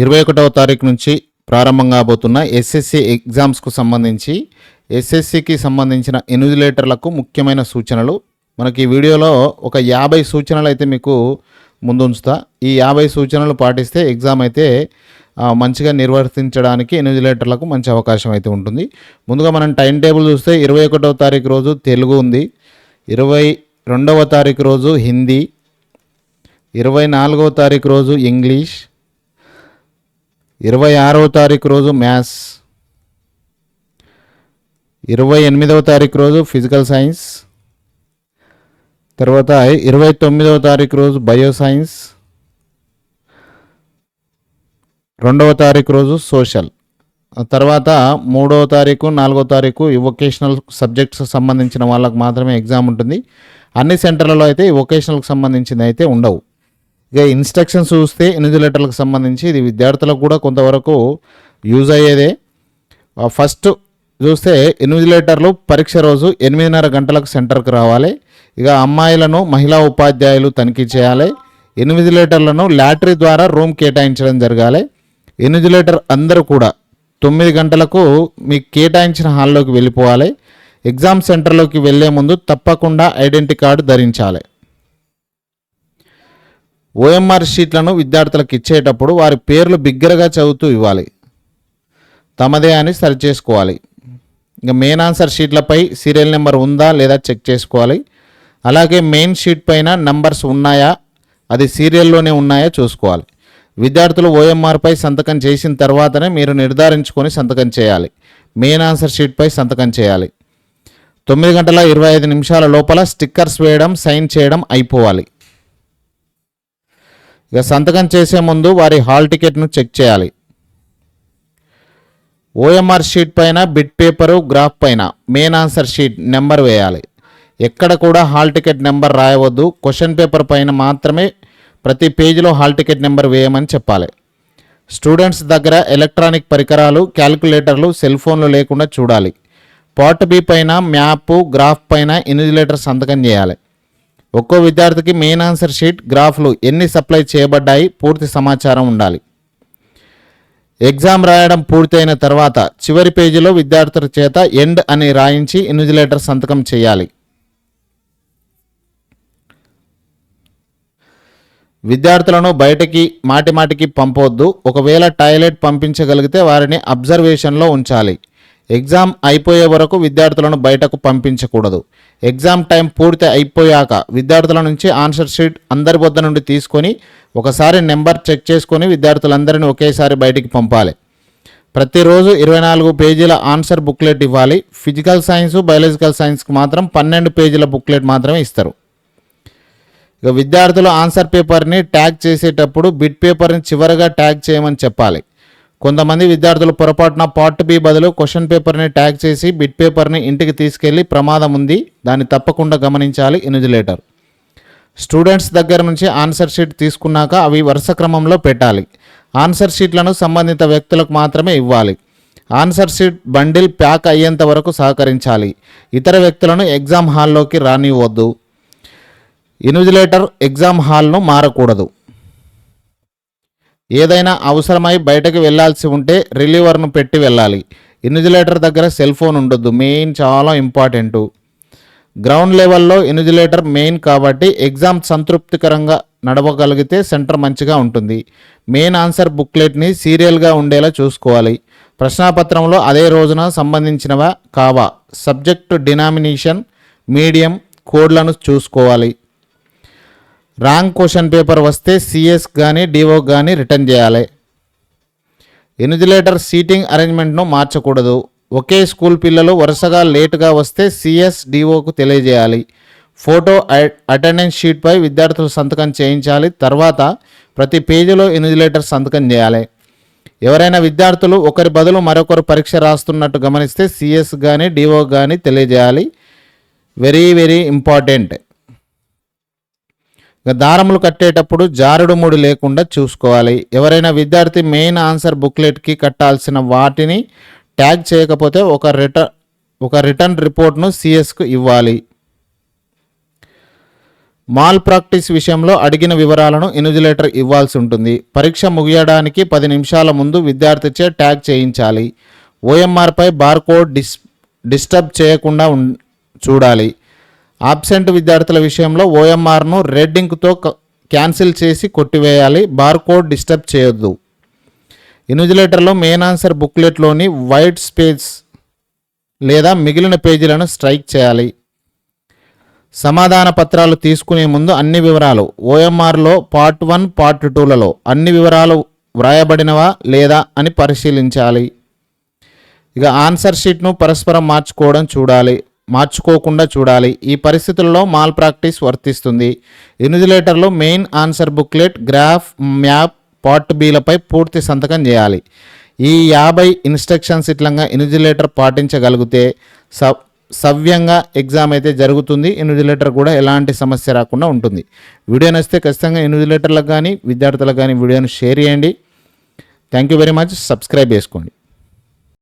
ఇరవై ఒకటవ తారీఖు నుంచి ప్రారంభం కాబోతున్న ఎస్ఎస్సి ఎగ్జామ్స్కు సంబంధించి ఎస్ఎస్సికి సంబంధించిన ఎన్యుజిలేటర్లకు ముఖ్యమైన సూచనలు. మనకి ఈ వీడియోలో ఒక యాభై సూచనలు అయితే మీకు ముందుంచుతా. ఈ యాభై సూచనలు పాటిస్తే ఎగ్జామ్ అయితే మంచిగా నిర్వర్తించడానికి ఎన్యుజిలేటర్లకు మంచి అవకాశం అయితే ఉంటుంది. ముందుగా మనం టైం టేబుల్ చూస్తే ఇరవై ఒకటవ తారీఖు రోజు తెలుగు ఉంది. ఇరవై రెండవ తారీఖు రోజు హిందీ. ఇరవై నాలుగవ తారీఖు రోజు ఇంగ్లీష్. ఇరవై ఆరవ తారీఖు రోజు మ్యాథ్స్ ఇరవై ఎనిమిదవ తారీఖు రోజు ఫిజికల్ సైన్స్ తర్వాత ఇరవై తొమ్మిదవ తారీఖు రోజు బయో సైన్స్ రెండవ తారీఖు రోజు సోషల్. తర్వాత మూడవ తారీఖు నాలుగో తారీఖు ఈ వొకేషనల్ సబ్జెక్ట్స్ సంబంధించిన వాళ్ళకు మాత్రమే ఎగ్జామ్ ఉంటుంది. అన్ని సెంటర్లలో అయితే ఈ వొకేషనల్కి సంబంధించింది అయితే ఉండవు. ఇక ఇన్స్ట్రక్షన్స్ చూస్తే ఇన్విజిలేటర్లకు సంబంధించి ఇది విద్యార్థులకు కూడా కొంతవరకు యూజ్ అయ్యేదే. ఆ, ఫస్ట్ చూస్తే ఇన్విజిలేటర్లు పరీక్ష రోజు ఎనిమిదిన్నర గంటలకు సెంటర్కి రావాలి. ఇక అమ్మాయిలను మహిళా ఉపాధ్యాయులు తనిఖీ చేయాలి. ఇన్విజిలేటర్లను లాటరీ ద్వారా రూమ్ కేటాయించడం జరగాలి. ఇన్విజిలేటర్ అందరూ కూడా తొమ్మిది గంటలకు మీకు కేటాయించిన హాల్లోకి వెళ్ళిపోవాలి. ఎగ్జామ్ సెంటర్లోకి వెళ్ళే ముందు తప్పకుండా ఐడెంటిటీ కార్డు ధరించాలి. ఓఎంఆర్ షీట్లను విద్యార్థులకు ఇచ్చేటప్పుడు వారి పేర్లు బిగ్గరగా చదువుతూ ఇవ్వాలి. తమదే అని సరిచేసుకోవాలి ఇంకా మెయిన్ ఆన్సర్ షీట్లపై సీరియల్ నెంబర్ ఉందా లేదా చెక్ చేసుకోవాలి. అలాగే మెయిన్ షీట్ పైన నంబర్స్ ఉన్నాయా అది సీరియల్లోనే ఉన్నాయా చూసుకోవాలి. విద్యార్థులు ఓఎంఆర్పై సంతకం చేసిన తర్వాతనే మీరు నిర్ధారించుకొని సంతకం చేయాలి. మెయిన్ ఆన్సర్ షీట్పై సంతకం చేయాలి. తొమ్మిది గంటల ఇరవై ఐదు నిమిషాల లోపల స్టిక్కర్స్ వేయడం సైన్ చేయడం అయిపోవాలి. ఇక సంతకం చేసే ముందు వారి హాల్ టికెట్ను చెక్ చేయాలి. ఓఎంఆర్ షీట్ పైన బిట్ పేపరు గ్రాఫ్ పైన మెయిన్ ఆన్సర్ షీట్ నెంబర్ వేయాలి. ఎక్కడ కూడా హాల్ టికెట్ నెంబర్ రాయవద్దు. క్వశ్చన్ పేపర్ పైన మాత్రమే ప్రతి పేజీలో హాల్ టికెట్ నెంబర్ వేయమని చెప్పాలి. స్టూడెంట్స్ దగ్గర ఎలక్ట్రానిక్ పరికరాలు క్యాలిక్యులేటర్లు సెల్ ఫోన్లు లేకుండా చూడాలి. పార్ట్ బి పైన మ్యాప్ గ్రాఫ్ పైన ఇన్విజిలేటర్ సంతకం చేయాలి. ఒక్కో విద్యార్థికి మెయిన్ ఆన్సర్ షీట్ గ్రాఫ్లు ఎన్ని సప్లై చేయబడ్డాయి పూర్తి సమాచారం ఉండాలి. ఎగ్జామ్ రాయడం పూర్తయిన తర్వాత చివరి పేజీలో విద్యార్థుల చేత ఎండ్ అని రాయించి ఇన్విజిలేటర్ సంతకం చేయాలి. విద్యార్థులను బయటకి మాటిమాటికి పంపవద్దు ఒకవేళ టాయిలెట్ పంపించగలిగితే వారిని అబ్జర్వేషన్లో ఉంచాలి. ఎగ్జామ్ అయిపోయే వరకు విద్యార్థులను బయటకు పంపించకూడదు. ఎగ్జామ్ టైం పూర్తి అయిపోయాక విద్యార్థుల నుంచి ఆన్సర్ షీట్ అందరి వద్ద నుండి తీసుకొని ఒకసారి నెంబర్ చెక్ చేసుకొని విద్యార్థులందరినీ ఒకేసారి బయటికి పంపాలి. ప్రతిరోజు ఇరవై నాలుగు పేజీల ఆన్సర్ బుక్లెట్ ఇవ్వాలి. ఫిజికల్ సైన్స్ బయాలజికల్ సైన్స్కి మాత్రం పన్నెండు పేజీల బుక్లెట్ మాత్రమే ఇస్తారు. ఇక విద్యార్థులు ఆన్సర్ పేపర్ని ట్యాగ్ చేసేటప్పుడు బిట్ పేపర్ని చివరగా ట్యాగ్ చేయమని చెప్పాలి. కొంతమంది విద్యార్థులు పొరపాటున పార్ట్ బి బదులు క్వశ్చన్ పేపర్ని ట్యాగ్ చేసి బిట్ పేపర్ని ఇంటికి తీసుకెళ్ళి ప్రమాదం ఉంది. దాన్ని తప్పకుండా గమనించాలి. ఇన్విజిలేటర్. స్టూడెంట్స్ దగ్గర నుంచి ఆన్సర్ షీట్ తీసుకున్నాక అవి వరుస క్రమంలో పెట్టాలి. ఆన్సర్ షీట్లను సంబంధిత వ్యక్తులకు మాత్రమే ఇవ్వాలి. ఆన్సర్ షీట్ బండిల్ ప్యాక్ అయ్యేంత వరకు సహకరించాలి. ఇతర వ్యక్తులను ఎగ్జామ్ హాల్లోకి రానివ్వద్దు. Invigilator exam హాల్ను మారకూడదు. ఏదైనా అవసరమై బయటకు వెళ్ళాల్సి ఉంటే రిలీవర్ను పెట్టి వెళ్ళాలి. ఇన్విజిలేటర్ దగ్గర సెల్ ఫోన్ ఉండొద్దు. మెయిన్ చాలా ఇంపార్టెంటు. గ్రౌండ్ లెవెల్లో ఇన్విజిలేటర్ మెయిన్ కాబట్టి ఎగ్జామ్ సంతృప్తికరంగా నడవగలిగితే సెంటర్ మంచిగా ఉంటుంది. మెయిన్ ఆన్సర్ బుక్లెట్ని సీరియల్గా ఉండేలా చూసుకోవాలి. ప్రశ్నాపత్రంలో అదే రోజున సంబంధించినవా కావా. సబ్జెక్టు డినామినేషన్ మీడియం కోడ్లను చూసుకోవాలి. రాంగ్ క్వశ్చన్ పేపర్ వస్తే సిఎస్ కానీ డిఓ కానీ రిటర్న్ చేయాలి. ఇన్విజిలేటర్ సీటింగ్ అరేంజ్మెంట్ను మార్చకూడదు. ఒకే స్కూల్ పిల్లలు వరుసగా లేటుగా వస్తే సిఎస్ డిఓకు తెలియజేయాలి. ఫోటో అటెండెన్స్ షీట్పై విద్యార్థులు సంతకం చేయించాలి. తర్వాత ప్రతి పేజీలో ఇన్విజిలేటర్ సంతకం చేయాలి. ఎవరైనా విద్యార్థులు ఒకరి బదులు మరొకరు పరీక్ష రాస్తున్నట్టు గమనిస్తే సిఎస్ కానీ డిఓ కానీ తెలియజేయాలి. Very very important. ఇక దారములు కట్టేటప్పుడు జారుడు ముడి లేకుండా చూసుకోవాలి. ఎవరైనా విద్యార్థి మెయిన్ ఆన్సర్ బుక్లెట్కి కట్టాల్సిన వాటిని ట్యాగ్ చేయకపోతే ఒక రిటర్న్ ఒక రిటర్న్ రిపోర్ట్ను సిఎస్కు ఇవ్వాలి. మాల్ ప్రాక్టీస్ విషయంలో అడిగిన వివరాలను ఇన్విజిలేటర్ ఇవ్వాల్సి ఉంటుంది. పరీక్ష ముగియడానికి పది నిమిషాల ముందు విద్యార్థిచే ట్యాగ్ చేయించాలి. ఓఎంఆర్పై బార్కోడ్ డిస్ డిస్టర్బ్ చేయకుండా చూడాలి. ఆబ్సెంట్ విద్యార్థుల విషయంలో ఓఎంఆర్ను రెడ్ ఇంక్తో క్యాన్సిల్ చేసి కొట్టివేయాలి. బార్కోడ్ డిస్టర్బ్ చేయొద్దు. ఇన్విజిలేటర్లో మెయిన్ ఆన్సర్ బుక్లెట్లోని వైట్ స్పేస్ లేదా మిగిలిన పేజీలను స్ట్రైక్ చేయాలి. సమాధాన పత్రాలు తీసుకునే ముందు అన్ని వివరాలు. ఓఎంఆర్లో పార్ట్ వన్ పార్ట్ టూలలో అన్ని వివరాలు వ్రాయబడినవా లేదా అని పరిశీలించాలి. ఇక ఆన్సర్ షీట్ను పరస్పరం మార్చుకోవడం చూడాలి. మార్చుకోకుండా చూడాలి. ఈ పరిస్థితుల్లో మాల్ ప్రాక్టీస్ వర్తిస్తుంది. ఇన్విజిలేటర్లో main answer booklet graph map part బీలపై పూర్తి సంతకం చేయాలి. ఈ యాభై ఇన్స్ట్రక్షన్స్ ఇట్లంగా ఇన్విజిలేటర్ పాటించగలిగితే సబ్ సవ్యంగా ఎగ్జామ్ అయితే జరుగుతుంది. ఇన్విజిలేటర్ కూడా ఎలాంటి సమస్య రాకుండా ఉంటుంది. వీడియో నచ్చితే ఖచ్చితంగా ఇన్విజిలేటర్లకు కానీ విద్యార్థులకు కానీ వీడియోను షేర్ చేయండి. Thank you very much. Subscribe చేసుకోండి.